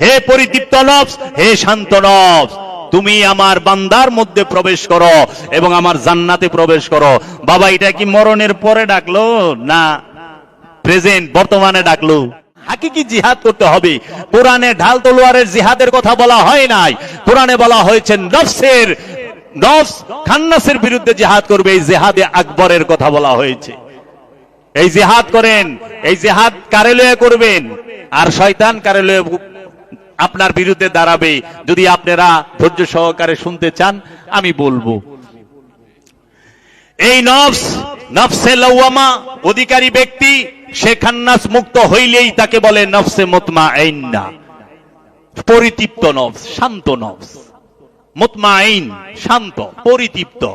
হে পরিতৃপ্ত নফস, হে শান্ত নফস, তুমি আমার বান্দার মধ্যে প্রবেশ করো এবং আমার জান্নাতে প্রবেশ করো। বাবা, এটা কি মরণের পরে ডাকলো? না। প্রেজেন্ট, বর্তমানে ডাকলো। হাকিকি জিহাদ করতে হবে। কোরআনে ঢাল তলোয়ারের জিহাদের কথা বলা হয় নাই। কোরআনে বলা হয়েছে, নফসের, নফস খান্নাসের বিরুদ্ধে জিহাদ করবে। এই জিহাদে আকবরের কথা বলা হয়েছে। এই জিহাদ করেন। এই জিহাদ কারেলয়ে করবেন? আর শয়তান কারেলয়ে আপনার বিরুদ্ধে দাঁড়াবে। যদি আপনারা ধৈর্য সহকারে শুনতে চান, আমি বলব। এই নফস, নফসে লওয়ামা অধিকারী ব্যক্তি, সে খান্নাস মুক্ত হইলেই তাকে বলে নফসে মতমা আইন্না পরিতৃপ্ত নফস, শান্ত নফস। মতমা আইন শান্ত, পরিতৃপ্ত।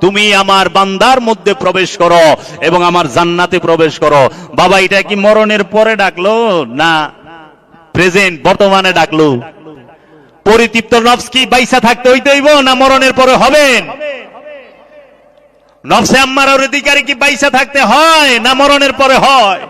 তুমি আমার বান্দার মধ্যে প্রবেশ করো এবং আমার জান্নাতে প্রবেশ করো। বাবা, এটা কি মরণের পরে ডাকলো? না। প্রেজেন্ট, বর্তমানে ডাকলো। পরিতৃপ্ত নফস কি বাইসা থাকতে হইতেইব না মরণের পরে হবেন নফসে আম্মার অধিকারী কি বাইসা থাকতে হয় না মরণের পরে হয়?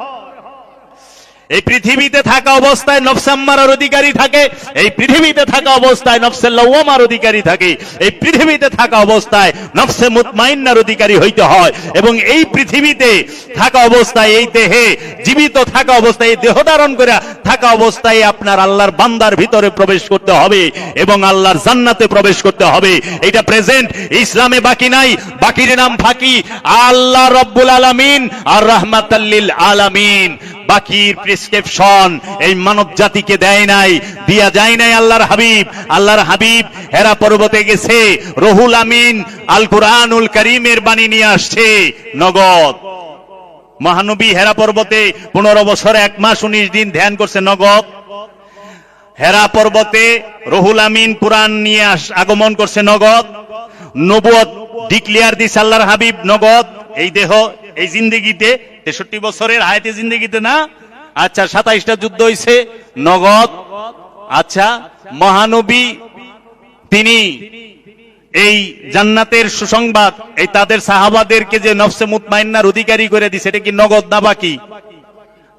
এই পৃথিবীতে থাকা অবস্থায় নফসাম্মার অধিকারী থাকে, এই পৃথিবীতে থাকা অবস্থায় নফসে লওয়ামার অধিকারী থাকে, এই পৃথিবীতে থাকা অবস্থায় নফসে মুতমাইন্নার অধিকারী হইতে হয় এবং এই পৃথিবীতে থাকা অবস্থায় এই দেহে, জীবিত থাকা অবস্থায় এই দেহ ধারণ করে থাকা অবস্থায় আপনার আল্লাহর বান্দার ভিতরে প্রবেশ করতে হবে এবং আল্লাহর জান্নাতে প্রবেশ করতে হবে। এটা প্রেজেন্ট ইসলামে বাকি নাই, বাকির নাম ফাঁকি। আল্লাহ রব্বুল আলামিন আর রহমাতাল্লিল আলামিন। বাকির প্রেসক্রিপশন এই মানব জাতিকে দেয় নাই, দিয়া যায় নাই আল্লাহর হাবিব। আল্লাহর হাবিব হেরা পর্বতে গেছে, রহুল আমিন আল কুরআনুল করিমের বাণী নিয়ে আসছে, নগদ। মহানবী হেরা পর্বতে পনেরো বছর, এক মাস উনিশ দিন ধ্যান করছে, নগদ। হেরা পর্বতে রহুল আমিন কোরআন নিয়ে আগমন করছে, নগদ। নবুয়ত ডিক্লিয়ার দিস আল্লাহর হাবিব, নগদ। এই দেহ এই জিন্দগিতে তেষট্টি বছরের হায়াতে জিন্দগিতে না? আচ্ছা সাতাইশটা যুদ্ধ হইছে, নগদ আচ্ছা মহানবী, তিনি এই জান্নাতের সুসংবাদ, এই তাদের সাহাবাদেরকে যে নফসে মুতমাইন্নার অধিকারী করে দিছে, এটা কি নগদ না বাকি?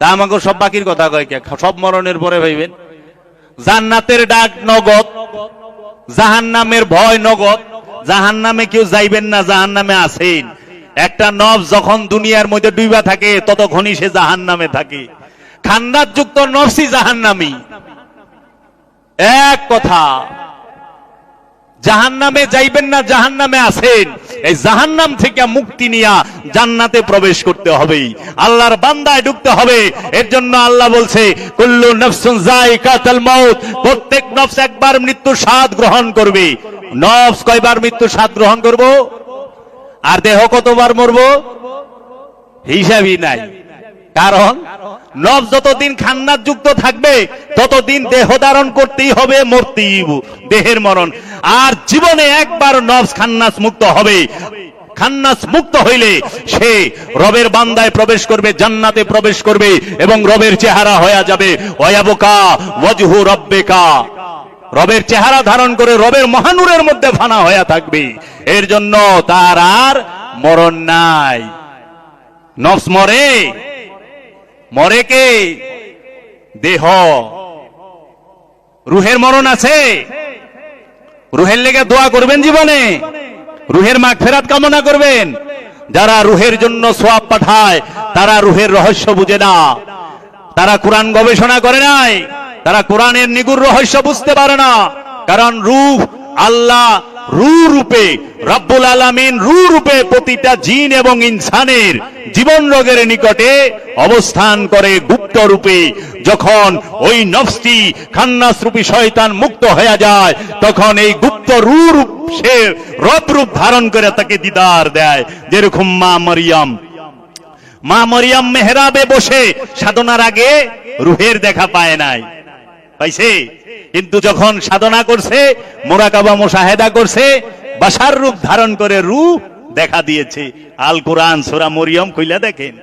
তা আমাকে সব বাকির কথা কয় কে? সব মরণের পরে ভাইবেন। জান্নাতের ডাক নগদ, জাহান্নামের ভয় নগদ, জাহান্নামে কেউ যাইবেন না, জাহান্নামে আছেন একটা নব যখন দুনিয়ার মধ্যে ডুইবা থাকে, ততক্ষণই সে জাহান্নামে থাকে। খান্দার যুক্ত নফসি জাহান্নামি। এক কথা, জাহান্নামে যাইবেন না, জাহান্নামে আছেন। এই জাহান্নাম থেকে মুক্তি নিয়া জান্নাতে প্রবেশ করতে হবে আল্লাহর বান্দায় ঢুকতে হবে। এর জন্য আল্লাহ বলছে, কুল্লু নফসুন মাউত। প্রত্যেক নফস একবার মৃত্যুর স্বাদ গ্রহণ করবে। নফস কয়বার মৃত্যুর স্বাদ গ্রহণ করব? আর দেহ কতবার মরবো? হিসাবই নাই। কারণ নব যতদিন খান্নার যুক্ত থাকবে, ততদিন দেহ ধারণ করতেই হবে, মরতেই দেহের মরণ। আর জীবনে একবার নবস খান্নাস মুক্ত হবে। খান্নাস মুক্ত হইলে সে রবের বান্দায় প্রবেশ করবে, জান্নাতে প্রবেশ করবে এবং রবের চেহারা হয়ে যাবে। ওয়াবুকা ওয়াজহু রব্বেকা। রবের চেহারা ধারণ করে রবের মহানুরের মধ্যে ফানা হয়ে থাকবে। এর জন্য তার আর মরণ নাই। নফস মরে। মরে কে? দেহ। রুহের মরণ আছে। রুহের লেগে দোয়া করবেন জীবনে। রুহের মাগ ফেরাত কামনা করবেন। যারা রুহের জন্য সোয়াব পাঠায়, তারা রুহের রহস্য বুঝে না। তারা কোরআন গবেষণা করে নাই। তারা কোরআনের নিগুর রহস্য বুঝতে পারে না। কারণ রূহ আল্লাহ রু রূপে, রব্বুল আলামিন রু রূপে প্রতিটা জিন এবং ইনসানের জীবন রোগের নিকটে অবস্থান করে গুপ্ত রূপে। যখন ওই নফসটি, খান্নাস রূপী শয়তান মুক্ত হয়ে যায়, তখন এই গুপ্ত রু রূপ সে রব রূপ ধারণ করে তাকে দিদার দেয়। যেরকম মা মরিয়ম। মা মরিয়াম মেহরাবে বসে সাধনার আগে রুহের দেখা পায় নাই। পাইছে। কিন্তু যখন সাধনা করছে, মোরাকাবা মোশাহেদা করছে, বাসার রূপ ধারণ করে রু দেখা দিয়েছে। আল কোরআন সোরা মরিয়ম কইলা দেখেন।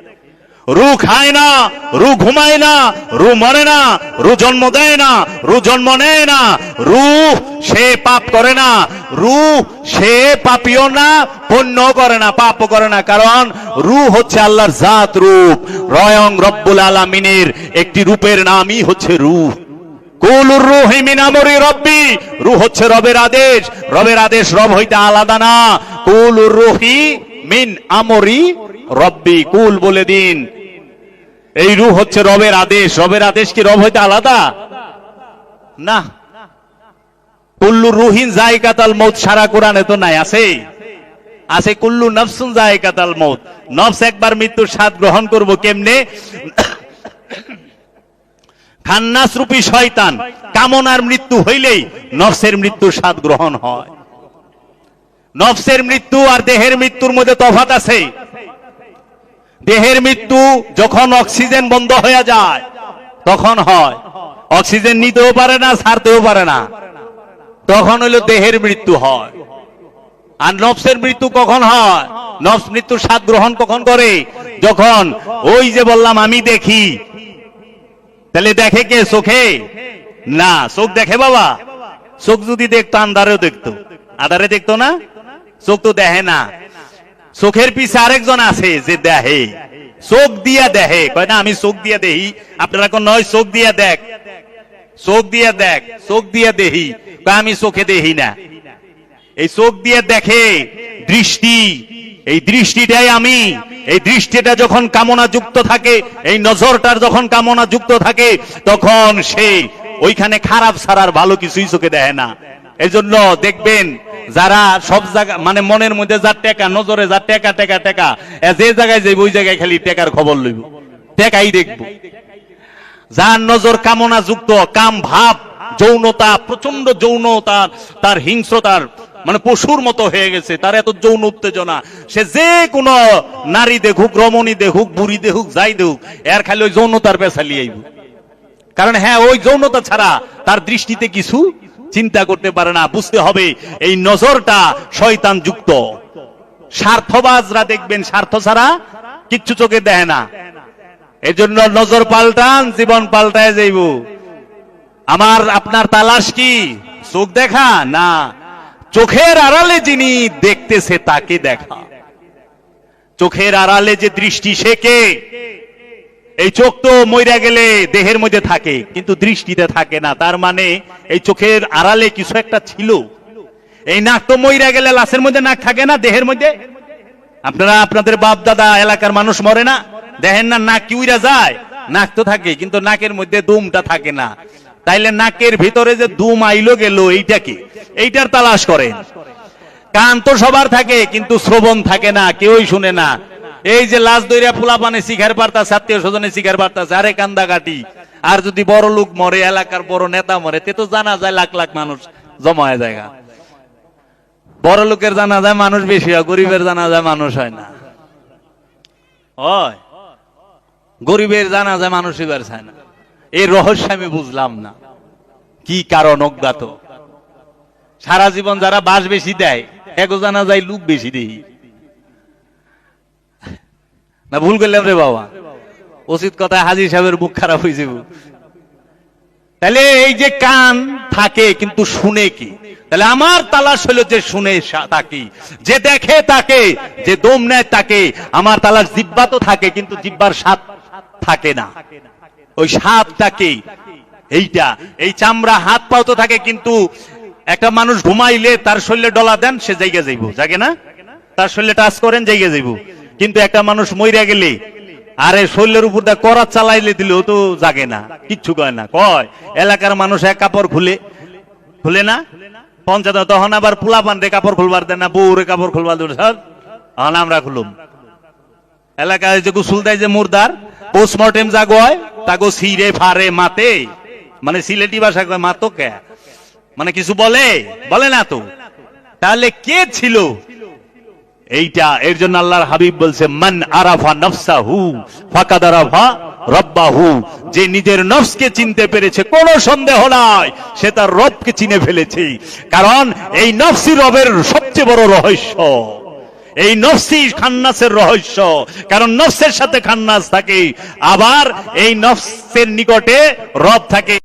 রু খায় না, রু ঘুমায় না, রু মরে না, রু জন্ম দেয় না, রু জন্ম নেয় না, রু সে পাপ করে না, রু সে পাপিও না পুণ্য করে না পাপ করে না। কারণ রু হচ্ছে আল্লাহর জাত রূপ। রয়ং রব্বুল আলামিনের একটি রূপের নামই হচ্ছে রূহ কুলুর রুহি মিন আমরি রব্বি। হচ্ছে রবের আদেশ। রবের আদেশ রব হইতে আলাদা না। কুলুর রুহি মিন রব্বি। কুল বলে দিন। এই হচ্ছে রবের আদেশ। রবের আদেশ কি রব হইতে আলাদা? রুহিন সারা তো নাই, আছে? আছে কুল্লু একবার মৃত্যুর স্বাদ গ্রহণ করব কেমনে? খান্নাস রূপী শয়তান, কামনার মৃত্যু হইলেই নফসের মৃত্যুর স্বাদ গ্রহণ হয়। নফসের মৃত্যু আর দেহের মৃত্যুর মধ্যে তফাত আছে। দেহের মৃত্যু যখন অক্সিজেন বন্ধ হয়ে যায়, তখন হয়। অক্সিজেন নিতেও পারে না, ছাড়তেও পারে না। তখন হইল দেহের মৃত্যু হয়। আর নফসের মৃত্যু কখন হয়? নফস মৃত্যুর স্বাদ গ্রহণ কখন করে? যখন ওই যে বললাম, আমি দেখি তাহলে দেখে কে চোখে না চোখ দেখে বাবা। চোখ যদি দেখতো, আন্ধারেও দেখতো। আধারে দেখতো না? চোখ তো দেখে না। চোখের পিছে আরেকজন আছে যে দেখে। চোখ দিয়া দেখে। কয় না, আমি চোখ দিয়া দেহি আপনারা কোন নয় চোখ দিয়া দেখ। চোখ দিয়া দেখ চোখ দিয়া দেহি আমি চোখে দেখি না। এই চোখ দিয়ে দেখে দৃষ্টি এই দৃষ্টিটাই আমি। এই দৃষ্টিটা যখন কামনা যুক্ত থাকে, এই নজরটার যখন কামনা যুক্ত থাকে, তখন সে ওইখানে খারাপ ছাড়ার ভালো কিছুই চোখে দেয় না। এই জন্য দেখবেন, যারা সব জায়গা মানে মনের মধ্যে যার টেকা, নজরে যার টেকা টেকা টেকা যে জায়গায় যাইব, ওই জায়গায় খালি টেকার খবর লইব। টেকাই দেখব। যার নজর কামনা যুক্ত কাম ভাব, যৌনতা প্রচণ্ড যৌনতা তার হিংস্রতার মানে পশুর মতো হয়ে গেছে, তার এত যৌন উত্তেজনা। সে যে কোন নারী দেখুক, রমণী দেখুক, বুড়ি দেখুক, যাই দেখুক, এর খালি ওই যৌনতার পেশা লিয়াইব কারণ হ্যাঁ ওই যৌনতা ছাড়া তার দৃষ্টিতে কিছু চিন্তা করতে পারে না। বুঝতে হবে, এই নজরটা শয়তান যুক্ত। স্বার্থবাজরা দেখবেন, স্বার্থ ছাড়া কিচ্ছু চোখে দেয় না। এই জন্য নজর পাল্টান, জীবন পাল্টায় যাইব। আমার, আপনার তালাশ কি? চোখ দেখা? না। চোখের আড়ালে যিনি দেখতেছে তাকে দেখা। চোখের আড়ালে যে দৃষ্টি, সে কে? এই চোখ তো মইরা গেলে দেহের মধ্যে থাকে, কিন্তু দৃষ্টিতে থাকে না। তার মানে এই চোখের আড়ালে কিছু একটা ছিল। এই নাক তো মইরা গেলে লাশের মধ্যে নাক থাকে না, দেহের মধ্যে? আপনারা, আপনাদের বাপ দাদা এলাকার মানুষ মরে না? দেখেন না, নাক কি উইরা যায়? নাক তো থাকে, কিন্তু নাকের মধ্যে দুমটা থাকে না। তাইলে নাকের ভিতরে যে দুম আইলো গেল, এইটা কি? এইটার তালাশ করেন। কান তো সবার থাকে, কিন্তু শ্রবণ থাকে না, কেউই শুনে না। এই যে লাশ দইরা ফুলা পানে শিখার বার্তা আত্মীয় স্বজনে শিখার বার্তা আরে কান্দা কাটি আর যদি বড় লোক মরে, এলাকার বড় নেতা মরে, তে তো জানা যায় লাখ লাখ মানুষ জমা হয়ে যায় বড় লোকের জানা যায় মানুষ বেশি হয়, গরিবের জানা যায় মানুষ হয় না। গরিবের জানা যায় মানুষ এবার চায় না। এই রহস্য আমি বুঝলাম না। কি কারণ অজ্ঞাত? সারা জীবন যারা বাস বেশি দেয়, এগো জানা যায় লুক বেশি দেই না, ভুল করলাম রে বাবা। উচিত কথা হাজির সাহেবের মুখ খারাপ হয়ে যাব। তাহলে এই যে কান থাকে, কিন্তু শুনে কি? তাহলে আমার তালাশ হলো যে শুনে তাকে। যে দেখে তাকে, যে দম নেয় তাকে। আমার তালাশ জিব্বা তো থাকে, কিন্তু জিব্বার স্বাদ থাকে না। ওই স্বাদটাকে এইটা, এই চামড়া হাত পাও তো থাকে, কিন্তু একটা মানুষ ঘুমাইলে তার শরীরে ডলা দেন, সে জায়গা যাইব। জাগে না? তার শরীরে টাচ করেন, জায়গা যাইব। কিন্তু একটা মানুষ মইরা গেলে, আরে শরীরের উপর দা করা চালাইলে দিলেও তো জাগে না, কিচ্ছু কয় না। কয়, এলাকার মানুষ এক কাপড় খুলে খুলে না? পঞ্চায়েত তখন আবার পোলা পান্ডে কাপড় খুলবার দেন না, বউরে কাপড় খুলবার দেন স্যার তখন আমরা খুলুম। এলাকায় যে গোসল দেয় যে মুর্দার পোস্টমর্টেম জাগো হয় তাগো সিরে ফারে মাতে। মানে সিলেটি ভাষা কয় মাতো কে মানে কিছু বলে? বলে না তো। তাহলে কে ছিল? এইটা, এর জন্য আল্লাহর হাবিব বলছে, মান আরাফা নফসাহু, ফাকাদ আরাফা রব্বাহু। যে নিজের নফসকে চিনতে পেরেছে, কোনো সন্দেহ নাই, সে তার রবকে চিনে ফেলেছে। কারণ এই নফসি রবের সবচেয়ে বড় রহস্য। এই নফসি খান্নাসের রহস্য। কারণ নফসের সাথে খান্নাস থাকে, আবার এই নফসের নিকটে রব থাকে।